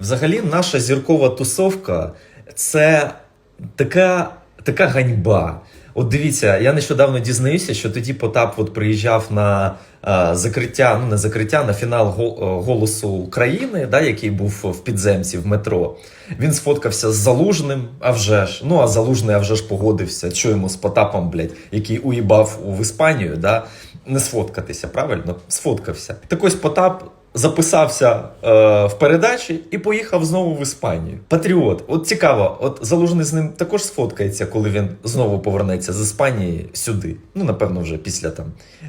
Взагалі, наша зіркова тусовка це така, така ганьба. От дивіться, я нещодавно дізнаюся, що тоді Потап от приїжджав на е, закриття, ну не закриття, на фінал е, голосу України, да, який був в підземці в метро. Він сфоткався з Залужним, а вже ж. Ну а Залужний, а вже ж погодився. Йому з Потапом, блядь, який уїбав в Іспанію, да, не сфоткатися, правильно? Сфоткався. Так ось Потап записався е, в передачі і поїхав знову в Іспанію. Патріот, от цікаво, от Залужний з ним також сфоткається, коли він знову повернеться з Іспанії сюди. Ну, напевно, вже після там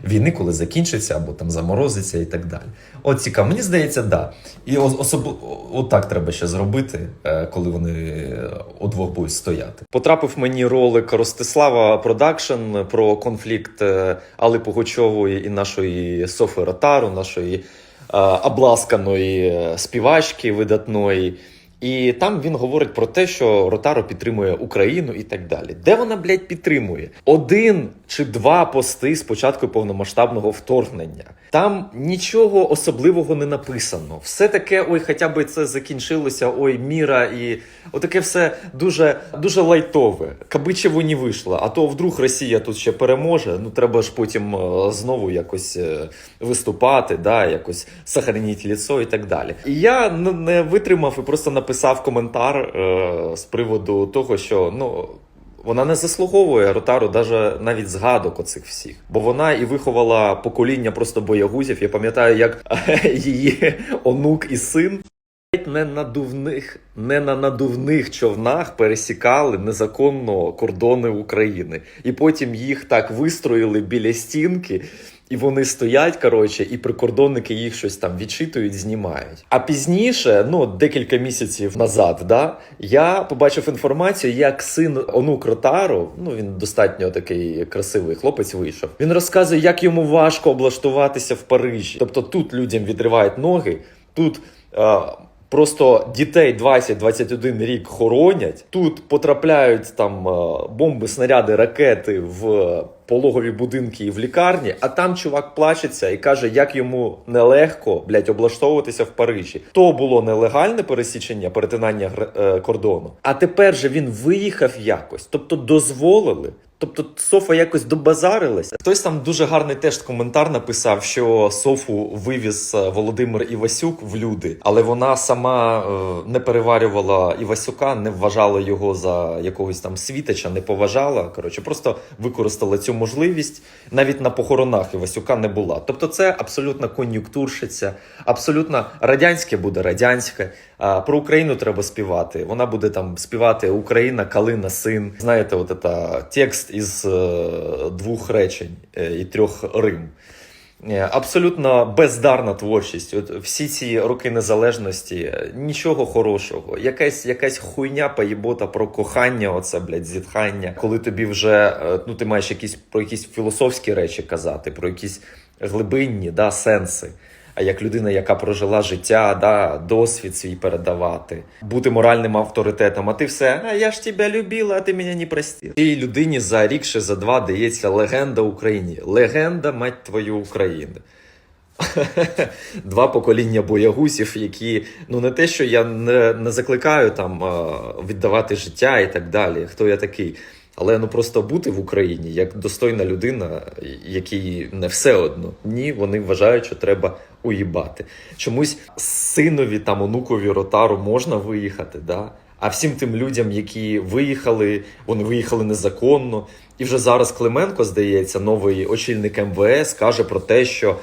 війни, коли закінчиться або там заморозиться і так далі. От цікаво, мені здається, да. І ос- особливо от так треба ще зробити, е, коли вони е, удвох будуть стояти. Потрапив мені ролик Ростислава Продакшн про конфлікт е, Алли Пугачової і нашої Софи Ротару, нашої обласканої е, співачки видатної. І там він говорить про те, що Ротаро підтримує Україну і так далі. Де вона, блядь, підтримує? Один чи два пости з початку повномасштабного вторгнення. Там нічого особливого не написано. Все таке, ой, хоча б це закінчилося, ой, міра, і отаке все дуже, дуже лайтове. Кабичево не вийшло. А то вдруг Росія тут ще переможе. Ну треба ж потім е, знову якось е, виступати, да, якось сохранити ліцо і так далі. І я не витримав і просто написав коментар е, з приводу того, що ну. Вона не заслуговує Ротару даже навіть згадок оцих всіх, бо вона і виховала покоління просто боягузів. Я пам'ятаю, як її онук і син не надувних, не на надувних човнах пересікали незаконно кордони України, і потім їх так вистроїли біля стінки. І вони стоять, коротше, і прикордонники їх щось там відчитують, знімають. А пізніше, ну декілька місяців назад, да, я побачив інформацію, як син онук Ротару, ну він достатньо такий красивий хлопець вийшов. Він розказує, як йому важко облаштуватися в Парижі. Тобто тут людям відривають ноги, тут. Е, Просто дітей 20-21 рік хоронять. Тут потрапляють там е, бомби, снаряди, ракети в пологові будинки і в лікарні. А там чувак плачеться і каже, як йому нелегко блядь, облаштовуватися в Парижі. То було нелегальне пересічення, перетинання е, кордону. А тепер же він виїхав якось, тобто дозволили. Тобто Софа якось добазарилася. Хтось там дуже гарний теж коментар написав, що Софу вивіз е, Володимир Івасюк в люди, але вона сама е, не переварювала Івасюка, не вважала його за якогось там світача, не поважала. Коротше, просто використала цю можливість. Навіть на похоронах Івасюка не була. Тобто, це абсолютно кон'юнктурщиця, абсолютно радянське буде радянське. Про Україну треба співати. Вона буде там співати Україна, Калина, син. Знаєте, от це текст із е, двох речень е, і трьох рим. Е, Абсолютно бездарна творчість. От всі ці роки незалежності, нічого хорошого. Якась якась хуйня поєбота про кохання, оце блядь, зітхання. Коли тобі вже ну ти маєш якісь про якісь філософські речі казати, про якісь глибинні да, сенси. А як людина, яка прожила життя, да, досвід свій передавати, бути моральним авторитетом, а ти все, а я ж тебе любила, а ти мене не простив. Цій людині за рік ще за два дається легенда Україні. Легенда, мать твою України. Два покоління боягусів, які ну не те, що я не, не закликаю там віддавати життя і так далі. Хто я такий? Але ну просто бути в Україні як достойна людина, якій не все одно. Ні, вони вважають, що треба уїбати. Чомусь синові там онукові ротару можна виїхати, да? А всім тим людям, які виїхали, вони виїхали незаконно. І вже зараз Клименко, здається, новий очільник МВС каже про те, що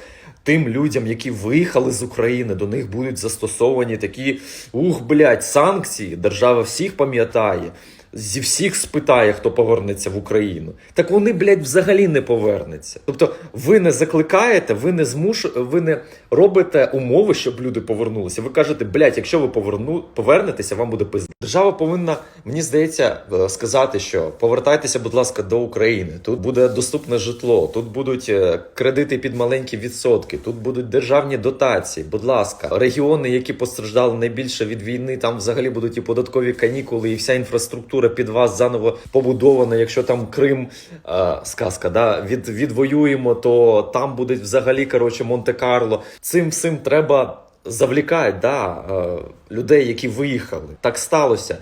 тим людям, які виїхали з України, до них будуть застосовані такі ух, блядь, санкції. Держава всіх пам'ятає. Зі всіх спитає, хто повернеться в Україну. Так вони, блядь, взагалі не повернуться. Тобто, ви не закликаєте, ви не змуш... ви не робите умови, щоб люди повернулися. Ви кажете, блядь, якщо ви поверну... повернетеся, вам буде пизда. Держава повинна, мені здається, е, сказати, що повертайтеся, будь ласка, до України. Тут буде доступне житло, тут будуть е, кредити під маленькі відсотки, тут будуть державні дотації. Будь ласка, регіони, які постраждали найбільше від війни, там взагалі будуть і податкові канікули, і вся інфраструктура під вас заново побудована. Якщо там Крим е, сказка, да від відвоюємо, то там буде взагалі коротше Монте-Карло. Цим всім треба завлікають да, е, людей, які виїхали. Так сталося.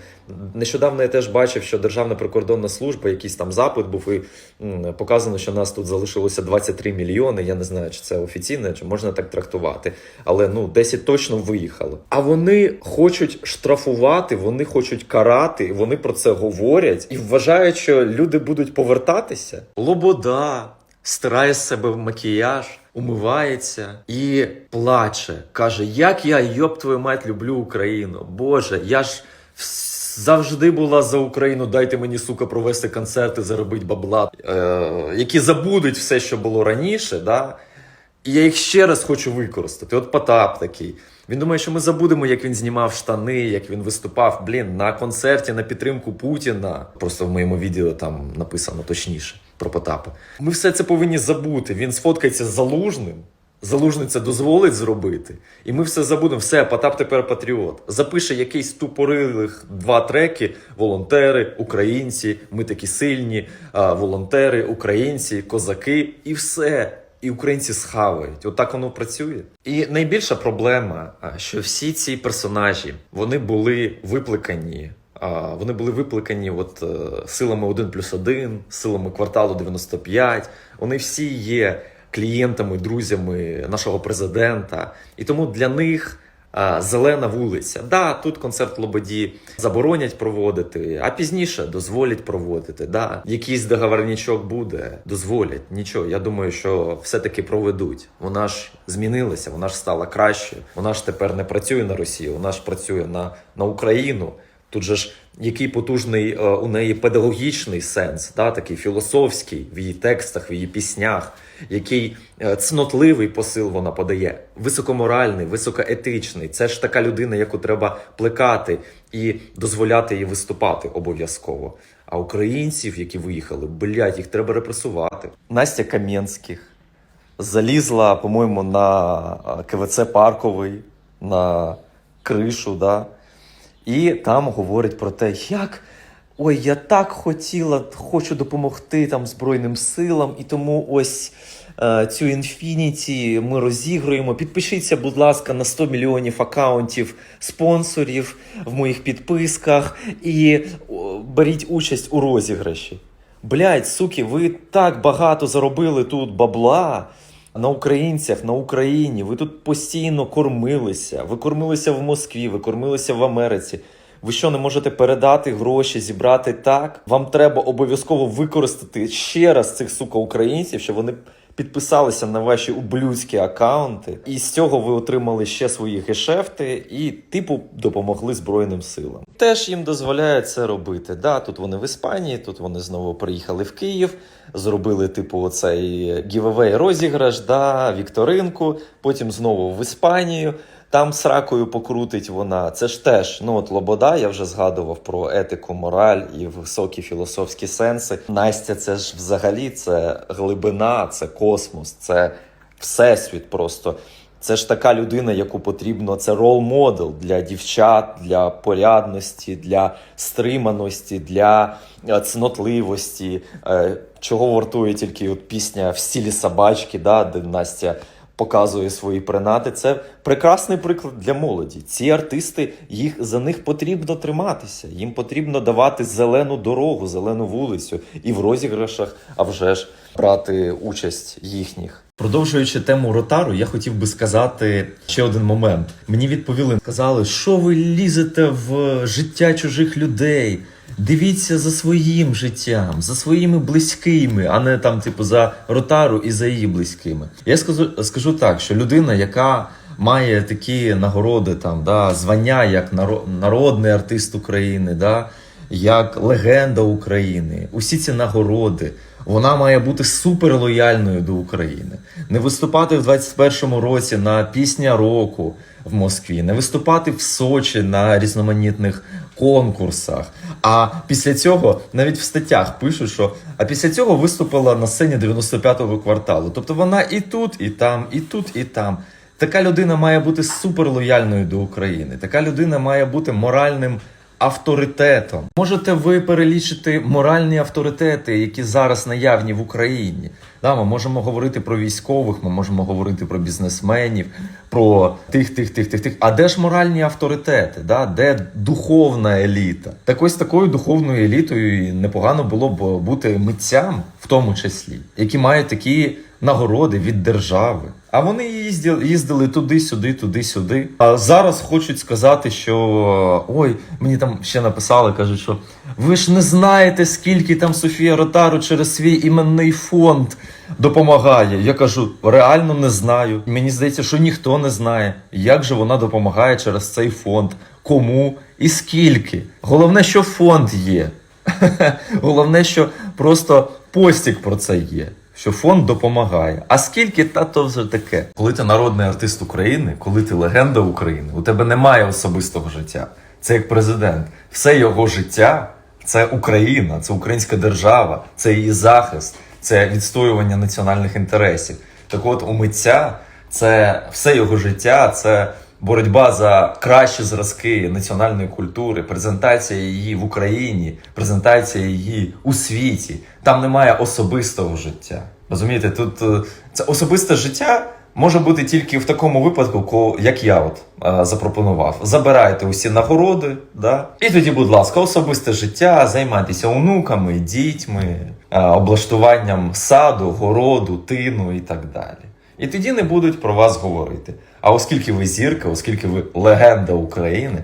Нещодавно я теж бачив, що Державна прикордонна служба, якийсь там запит був, і показано, що нас тут залишилося 23 мільйони. Я не знаю, чи це офіційно, чи можна так трактувати. Але ну 10 точно виїхали. А вони хочуть штрафувати, вони хочуть карати, вони про це говорять і вважають, що люди будуть повертатися. Лобода стирає з себе макіяж, умивається і плаче. Каже: Як я, йоб твою мать, люблю Україну. Боже, я ж завжди була за Україну. Дайте мені, сука, провести концерти, заробити бабла, е, які забудуть все, що було раніше. Да? І я їх ще раз хочу використати. От Потап такий. Він думає, що ми забудемо, як він знімав штани, як він виступав блін, на концерті на підтримку Путіна. Просто в моєму відео там написано точніше про Потапа. Ми все це повинні забути. Він сфоткається з залужним. Залужний це дозволить зробити, і ми все забудемо. Все, Потап тепер патріот. Запише якийсь тупорилих два треки: волонтери, українці, ми такі сильні, а, волонтери, українці, козаки, і все. І українці схавають. Отак воно працює. І найбільша проблема, що всі ці персонажі вони були викликані. Вони були викликані от, е, силами 1 плюс 1, силами кварталу 95. Вони всі є клієнтами, друзями нашого президента. І тому для них зелена вулиця. Да, тут концерт Лободі заборонять проводити, а пізніше дозволять проводити. Да, якийсь договорничок буде, дозволять. Нічого. Я думаю, що все-таки проведуть. Вона ж змінилася, вона ж стала краще. Вона ж тепер не працює на Росію, вона ж працює на, на Україну. Тут же ж який потужний е, у неї педагогічний сенс, да, такий філософський в її текстах, в її піснях, який е, цнотливий посил вона подає, високоморальний, високоетичний. Це ж така людина, яку треба плекати і дозволяти їй виступати обов'язково. А українців, які виїхали, блядь, їх треба репресувати. Настя Кам'янських залізла, по-моєму, на е, КВЦ Парковий, на кришу, да. І там говорить про те, як ой, я так хотіла, хочу допомогти там Збройним силам, і тому ось е, цю інфініті ми розігруємо. Підпишіться, будь ласка, на 100 мільйонів акаунтів спонсорів в моїх підписках і о, беріть участь у розіграші. Блять, суки, ви так багато заробили тут бабла на українцях, на Україні. Ви тут постійно кормилися. Ви кормилися в Москві, ви кормилися в Америці. Ви що не можете передати гроші, зібрати так? Вам треба обов'язково використати ще раз цих сука українців, щоб вони підписалися на ваші ублюдські акаунти, і з цього ви отримали ще свої гешефти і, типу, допомогли Збройним силам. Теж їм дозволяє це робити. Да, тут вони в Іспанії, тут вони знову приїхали в Київ, зробили, типу, оцей гівевей розіграш, да, вікторинку, потім знову в Іспанію. Там сракою покрутить вона. Це ж теж, ну от Лобода, я вже згадував про етику, мораль і високі філософські сенси. Настя, це ж взагалі це глибина, це космос, це всесвіт просто. Це ж така людина, яку потрібно, це рол модел для дівчат, для порядності, для стриманості, для е, цнотливості. Е, Чого вартує тільки от пісня в стілі собачки, да, де Настя показує свої принади. Це прекрасний приклад для молоді. Ці артисти, їх за них потрібно триматися. Їм потрібно давати зелену дорогу, зелену вулицю і в розіграшах, а вже ж брати участь їхніх. Продовжуючи тему ротару, я хотів би сказати ще один момент. Мені відповіли, сказали, що ви лізете в життя чужих людей. Дивіться за своїм життям, за своїми близькими, а не там, типу, за ротару і за її близькими. Я скажу, скажу так, що людина, яка має такі нагороди, там, да, звання як наро- народний артист України, да, як легенда України, усі ці нагороди, вона має бути суперлояльною до України. Не виступати в 21-му році на пісня року в Москві, не виступати в Сочі на різноманітних конкурсах. А після цього навіть в статтях пишуть, що а після цього виступила на сцені 95-го кварталу. Тобто вона і тут, і там, і тут, і там. Така людина має бути суперлояльною до України. Така людина має бути моральним авторитетом. Можете ви перелічити моральні авторитети, які зараз наявні в Україні. Да, ми можемо говорити про військових, ми можемо говорити про бізнесменів, про тих, тих, тих, тих, тих. А де ж моральні авторитети? Да? Де духовна еліта? Так ось такою духовною елітою непогано було б бути митцям, в тому числі, які мають такі нагороди від держави. А вони їздили, їздили туди-сюди, туди-сюди. А зараз хочуть сказати, що ой, мені там ще написали, кажуть, що ви ж не знаєте, скільки там Софія Ротару через свій іменний фонд допомагає. Я кажу, реально не знаю. Мені здається, що ніхто не знає, як же вона допомагає через цей фонд, кому і скільки. Головне, що фонд є. Головне, що просто постік про це є. Що фонд допомагає. А скільки та то вже таке? Коли ти народний артист України, коли ти легенда України, у тебе немає особистого життя. Це як президент. Все його життя це Україна, це українська держава, це її захист, це відстоювання національних інтересів. Так от у митця це все його життя, це боротьба за кращі зразки національної культури, презентація її в Україні, презентація її у світі. Там немає особистого життя. Розумієте, тут е, це особисте життя може бути тільки в такому випадку, як я от е, запропонував. Забирайте усі нагороди, да? і тоді, будь ласка, особисте життя, займайтеся онуками, дітьми, е, облаштуванням саду, городу, тину і так далі. І тоді не будуть про вас говорити. А оскільки ви зірка, оскільки ви легенда України,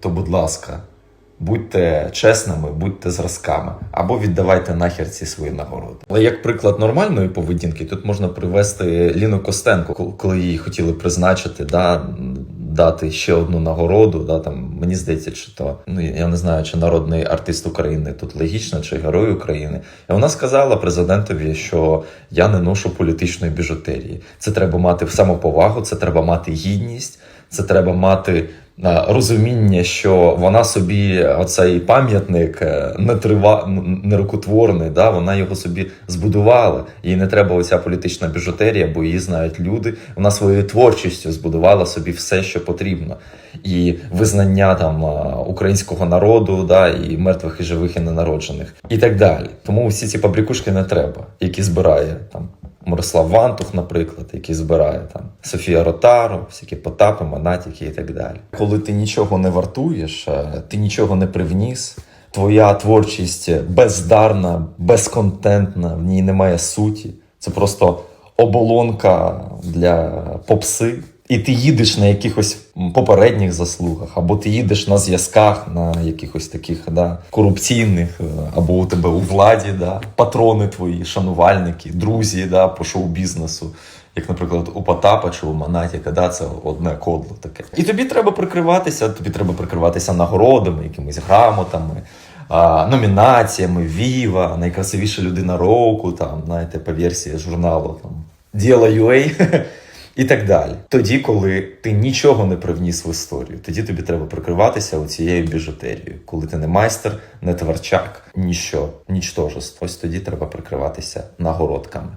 то, будь ласка, будьте чесними, будьте зразками, або віддавайте нахер ці свої нагороди. Але як приклад нормальної поведінки, тут можна привести Ліну Костенко, коли її хотіли призначити, да, дати ще одну нагороду. Да, там, мені здається, чи то ну я не знаю, чи народний артист України тут логічно, чи герой України. І вона сказала президентові, що я не ношу політичної біжутерії. Це треба мати самоповагу, це треба мати гідність, це треба мати розуміння, що вона собі оцей пам'ятник е, не трива н- нерукотворний, да, вона його собі збудувала. Їй не треба оця політична біжутерія, бо її знають люди. Вона своєю творчістю збудувала собі все, що потрібно. І визнання там е, українського народу, да, і мертвих, і живих, і ненароджених, і так далі. Тому всі ці паблікушки не треба, які збирає там. Мирослав Вантух, наприклад, який збирає там Софія Ротару, всякі Потапи, манатіки і так далі. Коли ти нічого не вартуєш, е, ти нічого не привніс, твоя творчість бездарна, безконтентна, в ній немає суті. Це просто оболонка для попси. І ти їдеш на якихось попередніх заслугах, або ти їдеш на зв'язках, на якихось таких да, корупційних, е, або у тебе у владі, да, патрони твої, шанувальники, друзі да, по шоу-бізнесу. Як, наприклад, у Потапа чи у Монатіка, да, це одне кодло таке. І тобі треба прикриватися, тобі треба прикриватися нагородами, якимись грамотами, а, номінаціями, Віва, найкрасивіша людина року, там, знаєте, по версії журналу там, Діла UA і так далі. Тоді, коли ти нічого не привніс в історію, тоді тобі треба прикриватися оцією біжутерією. Коли ти не майстер, не творчак, ніщо, нічтожество. Ось тоді треба прикриватися нагородками.